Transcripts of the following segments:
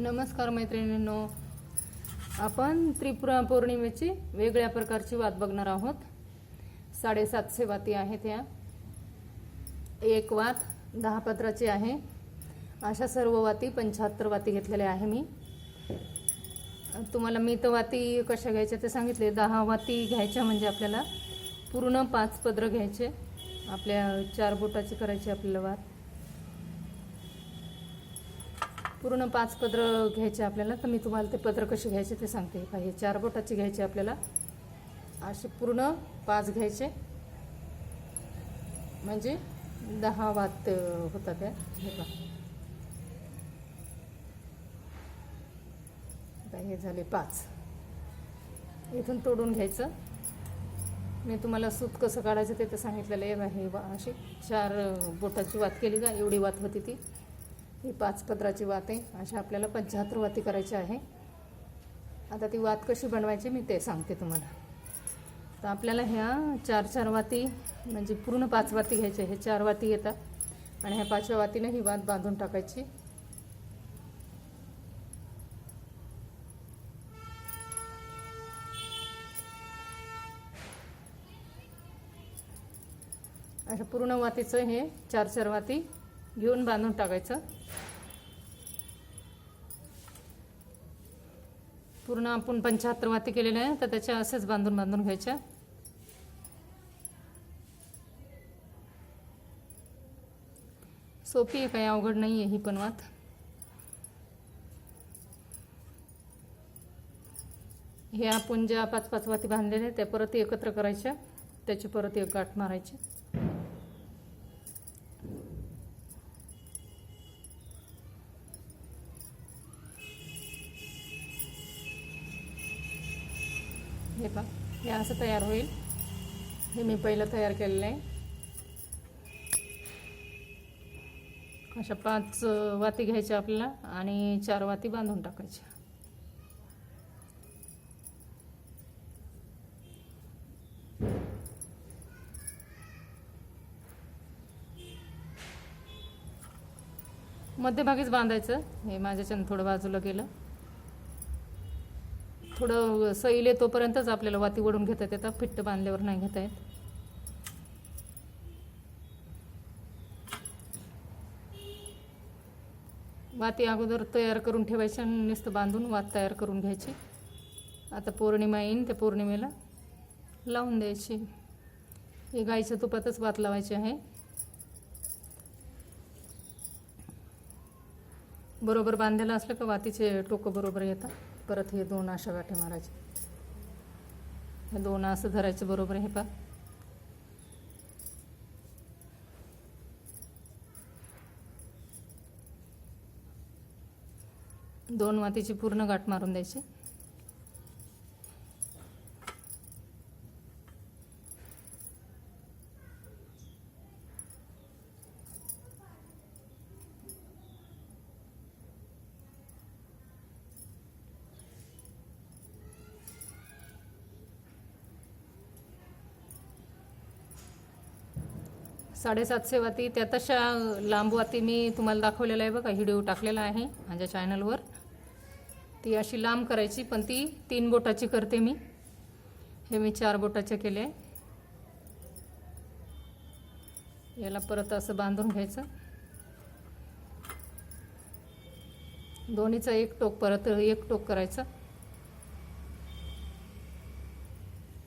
नमस्कार मैत्रिणींनो. आपण त्रिपुरा पौर्णिमेची वेगळ्या प्रकारची वात बघणार आहोत. साडेसातशे वाती आहेत या एक वात दहा पत्राची आहे. अशा सर्व वाती पंच्याहत्तर वाती घेतलेल्या आहे मी. तुम्हाला मी तर वाती कशा घ्यायच्या ते सांगितले. दहा वाती घ्यायच्या म्हणजे आपल्याला पूर्ण पाच पदरं घ्यायचे. आपल्या चार बोटाची करायची आपल्याला वात. पूर्ण पाच पत्र घ्यायचे आपल्याला तर मी तुम्हाला ते पत्र कसे घ्यायचे ते सांगते. पाहिजे हे चार बोटाचे घ्यायचे आपल्याला. असे पूर्ण पाच घ्यायचे. म्हणजे दहा वात होता त्या. हे पहा. हे झाले पाच. इथून तोडून घ्यायचं. मी तुम्हाला सूत कसं काढायचं ते तर सांगितलेलं आहे. हे बा अशी चार बोटाची वात केली का? एवढी वात होती ती. ही पाच पत्राची वात आहे. अशा आपल्याला पंच्याहत्तर वाती करायची आहे. आता ती वात कशी बनवायची मी ते सांगते तुम्हाला. तर आपल्याला ह्या चार चार वाती म्हणजे पूर्ण पाच वाती घ्यायच्या हे चार वाती येतात. आणि ह्या पाचव्या वातीनं ही वात बांधून टाकायची. अशा पूर्ण वातीचं हे चार चार वाती घेऊन बांधून टाकायचं. पूर्ण आपण पंच्याहत्तर वाती केलेल्या आहे तर त्याच्या असेच बांधून बांधून घ्यायच्या. सोपी आहे काही अवघड नाही आहे ही पण वात. हे आपण ज्या पाच पाच वाती बांधलेल्या आहेत त्या परत एकत्र करायच्या. त्याची परत एक गाठ मारायची. हे पहा हे असं तयार होईल. हे मी पहिलं तयार केलेलं आहे. अशा पाच वाती घ्यायच्या आपल्याला आणि चार वाती बांधून टाकायच्या. मध्यभागीच बांधायचं. हे माझ्याच्यानं थोडं बाजूला गेलं. थोडं सैल येतोपर्यंतच आपल्याला वाती ओढून घेता येतात फिट्ट बांधल्यावर नाही घेता येत. वाती अगोदर तयार करून ठेवायच्या आणि नुसतं बांधून वात तयार करून घ्यायची. आता पौर्णिमा येईन त्या पौर्णिमेला लावून द्यायची. ही गाईच्या तुपातच वात लावायची आहे. बरोबर बांधायला असलं का वातीचे टोकं बरोबर येतात. परत हे दोन अशा गाठी मारायचे हे दोन असं धरायचं बरोबर हे पा दोन मातीची पूर्ण गाठ मारून द्यायची. साडेसातशे वाती त्या तशा लांब वाती मी तुम्हाला दाखवलेलं आहे बघा व्हिडिओ टाकलेला आहे माझ्या चॅनलवर ती अशी लांब करायची पण ती तीन बोटाची करते मी. हे मी चार बोटाचे केले. याला परत असं बांधून घ्यायचं. दोन्हीचं एक टोक परत एक टोक करायचं.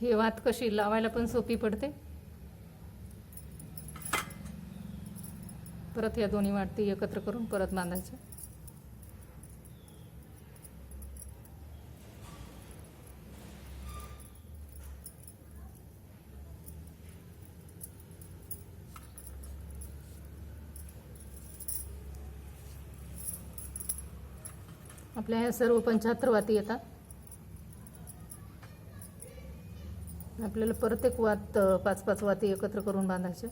ही वात कशी लावायला पण सोपी पडते. परत या दोन्ही वाटती एकत्र करून परत बांधायचे. आपल्या ह्या सर्व पंच्याहत्तर वाती येतात. आपल्याला प्रत्येक वात पाच पाच वाती एकत्र करून बांधायचे.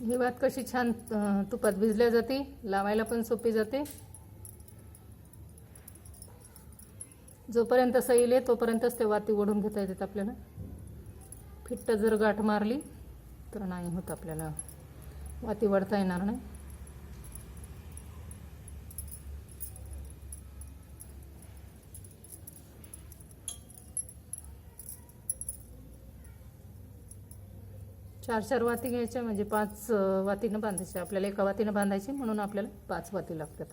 ही वात कशी छान तुपात भिजल्या जाते लावायला पण सोपी जाते. जोपर्यंत सैल आहे तोपर्यंतच ते वाती ओढून घेता येतात आपल्याला. फिट्ट जर गाठ मारली तर नाही होत आपल्याला. वाती वडता येणार नाही. चार चार वाती घ्यायच्या म्हणजे पाच वातीनं बांधायच्या आपल्याला एका वातीनं बांधायची म्हणून आपल्याला पाच वाती लागतात.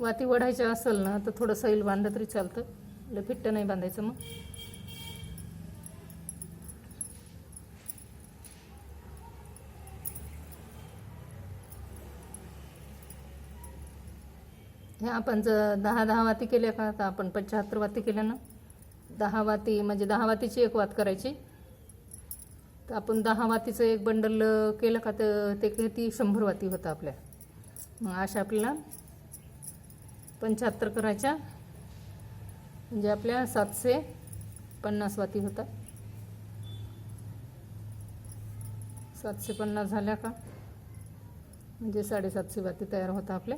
वाती वढायच्या असेल ना तर थोडं सैल बांधलं तरी चालतं. लय फिट्ट नाही बांधायचं मग. ह्या आपण जर दहा दहा वाती केल्या का तर आपण पंच्याहत्तर वाती केल्या ना? दहा वाती म्हणजे दहा वातीची एक वात करायची. तर आपण दहा वातीचं एक बंडल केलं का तर ते किती? शंभर वाती होतं आपल्या. मग अशा आपल्याला पंच्याहत्तर करायच्या. म्हणजे आपल्या सातशे पन्नास वाती होतात सातशे पन्नास झाल्या का? म्हणजे साडेसातशे वाती तयार होतात आपल्या.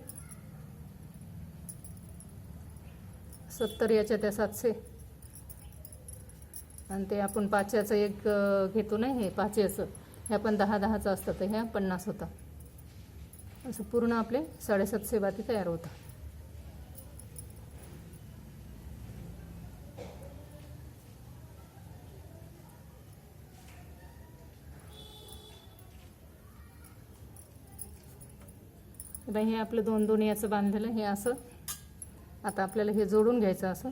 सत्तर याच्या त्या सातशे. आणि ते आपण पाचव्याचं एक घेतो नाही हे पाचव्याचं हे पण दहा दहाचं असतं तर ह्या पन्नास होतं. असं पूर्ण आपले साडेसातशे बाती तयार होतात हे आपलं दोन दोन याचं बांधलेलं हे असं. आता आपल्याला हे जोडून घ्यायचं असं.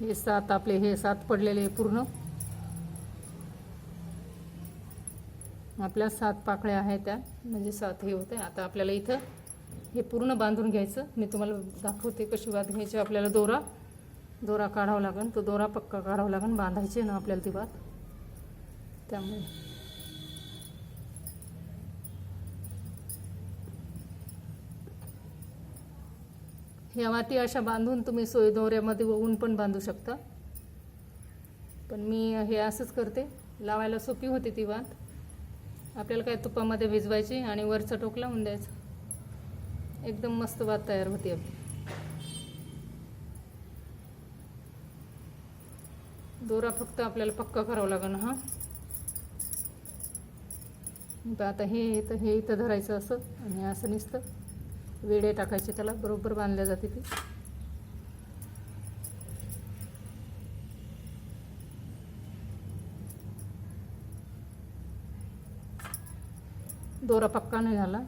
हे सात आपले हे सात पडलेले पूर्ण. आपल्या सात पाकळ्या आहेत त्या. म्हणजे सात हे होते. आता आपल्याला इथं हे पूर्ण बांधून घ्यायचं. मी तुम्हाला दाखवते कशी वात घ्यायची. आपल्याला दोरा दोरा काढावा लागेल तो दोरा पक्का काढावा लागेल बांधायची ना आपल्याला ती वात. त्यामुळे. ह्या वाती अशा बांधून तुम्ही सोय दोऱ्यामध्ये ऊन पण बांधू शकता. पण मी हे असंच करते. लावायला सोपी होती ती वात. आपल्याला काय तुपामध्ये भिजवायची आणि वरचा टोक लावून द्यायचं. एकदम मस्त भात तयार होते आपली. दोरा फक्त आपल्याला पक्का करावा लागेल हा. तर आता हे इथं हे इथं धरायचं असं आणि असं निसतं. वेडे टाकायचे त्याला बरोबर बांधल्या जाते ती. दोरा पक्का नाही झाला.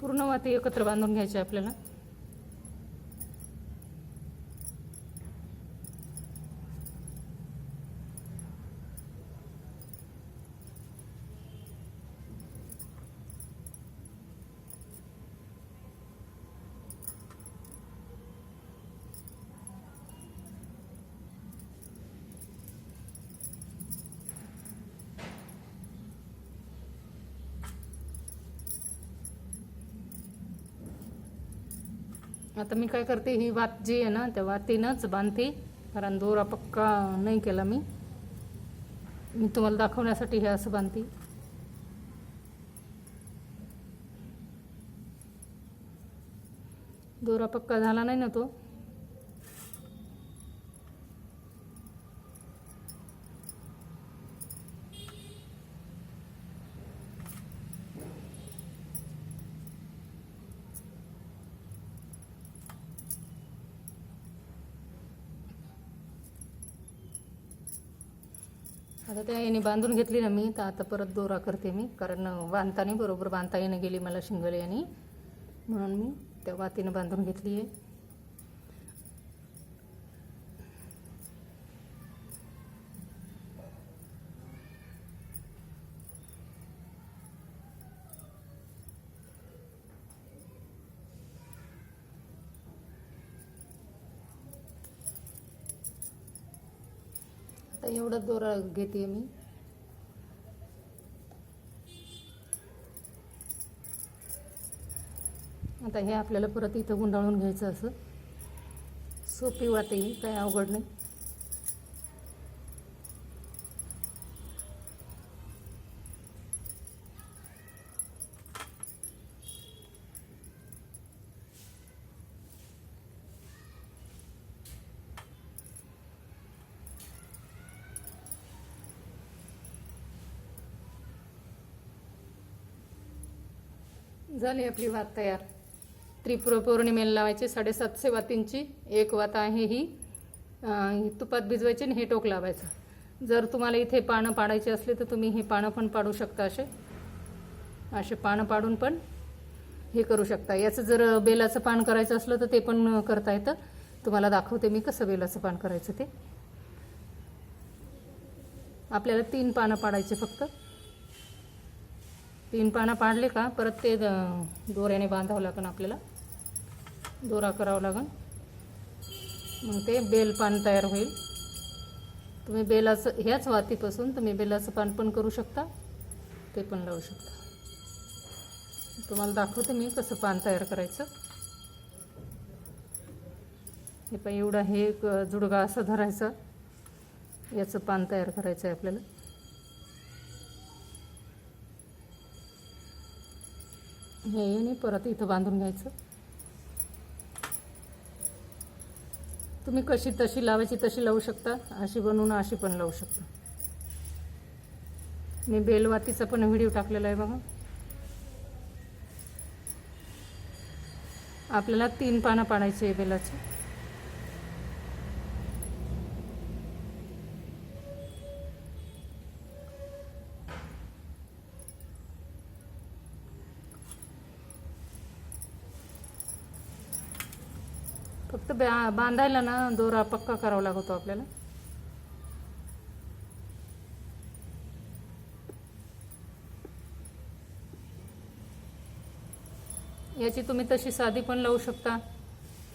पूर्ण वाती एकत्र बांधून घ्यायची आपल्याला. आता मी काय करते ही वात जी आहे ना त्या वातीनंच बांधते. कारण दोरा पक्का नाही केला मी. मी तुम्हाला दाखवण्यासाठी हे असं बांधते. दोरा पक्का झाला नाही ना तो. आता त्या याने बांधून घेतली ना मी तर आता परत दोरा करते मी. कारण बांधताना बरोबर बांधता येणं गेली मला शिंगल याने म्हणून मी त्या वातीनं बांधून घेतली आहे आता एवढा दोरा घेते मी. आता हे आपल्याला परत इथं गुंडाळून घ्यायचं असं. सोपी वाटते ही काही अवघड नाही. झाली आपली वात तयार. त्रिपुर पौर्णिमेला लावायची साडेसातशे वातींची एक वात आहे ही तुपात भिजवायची आणि हे टोक लावायचं. जर तुम्हाला इथे पानं पाडायची असली तर तुम्ही हे पानं पण पाडू शकता असे. असे पानं पाडून पण हे करू शकता. याचं जर बेलाचं पान करायचं असलं तर ते पण करता येतं. तुम्हाला दाखवते मी कसं बेलाचं पान करायचं ते. आपल्याला तीन पानं पाडायचे फक्त. तीन पानं पाडले का परत ते दोऱ्याने बांधावं लागेल आपल्याला. दोरा करावा लागेल मग ते बेल पान तयार होईल. तुम्ही बेलाचं ह्याच वातीपासून तुम्ही बेलाचं पान पण करू शकता ते पण लावू शकता. तुम्हाला दाखवते मी कसं पान तयार करायचं. हे पण एवढा हे एक जुडगा असं धरायचं. याचं पान तयार करायचं आहे आपल्याला. हे याने परत इथं बांधून घ्यायचं. तुम्ही कशी तशी लावायची तशी लावू शकता. अशी बनवून अशी पण लावू शकता. मी बेलवातीचा पण व्हिडिओ टाकलेला आहे बघा. आपल्याला तीन पानं पाडायची आहे बेलाची. फक्त बांधायला ना दोरा पक्का करावा लागतो आपल्याला. याची तुम्ही तशी साधी पण लावू शकता.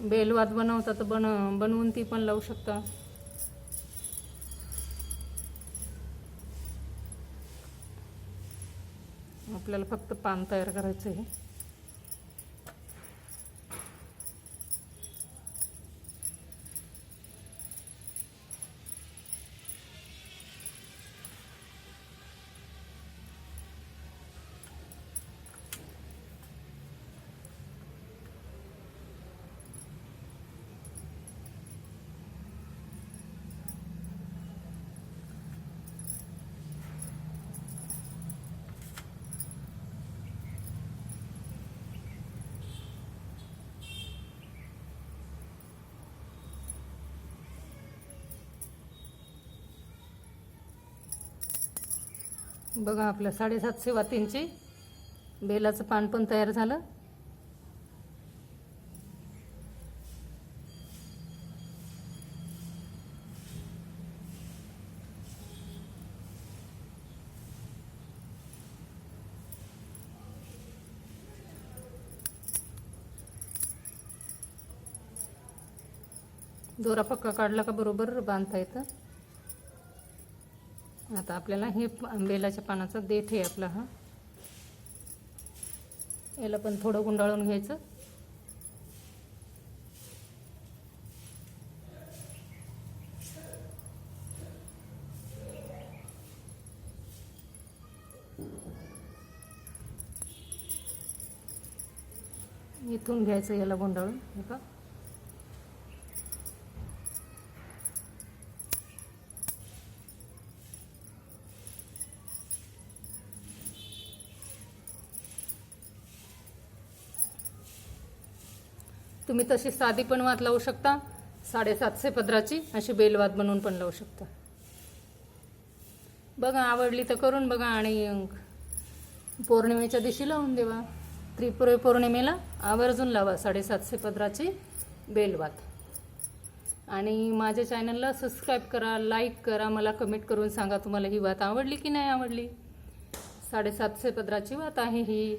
बेलवात बनवता तर बन बनवून ती पण लावू शकता. आपल्याला फक्त पान तयार करायचं आहे. बघा आपलं साडेसातशे वातींची बेलाचं पान पण तयार झालं. दोरा पक्का काढला का बरोबर बांधता येतं. आता आपल्याला हे बेलाच्या पानाचा देठ आहे आपला हा. याला पण थोडं गुंडाळून घ्यायचं. इथून घ्यायचं याला गुंडाळून हे तुम्ही तशी साधी पण वात लावू शकता साडेसातशे पदराची अशी बेलवात बनवून पण लावू शकता. बघा आवडली तर करून बघा आणि पौर्णिमेच्या दिवशी लावून देवा. त्रिपुरे पौर्णिमेला आवर्जून लावा साडेसातशे पदराची बेलवात आणि माझ्या चॅनलला सबस्क्राईब करा लाईक करा मला कमेंट करून सांगा तुम्हाला ही वात आवडली की नाही आवडली. साडेसातशे पदराची वात आहे ही.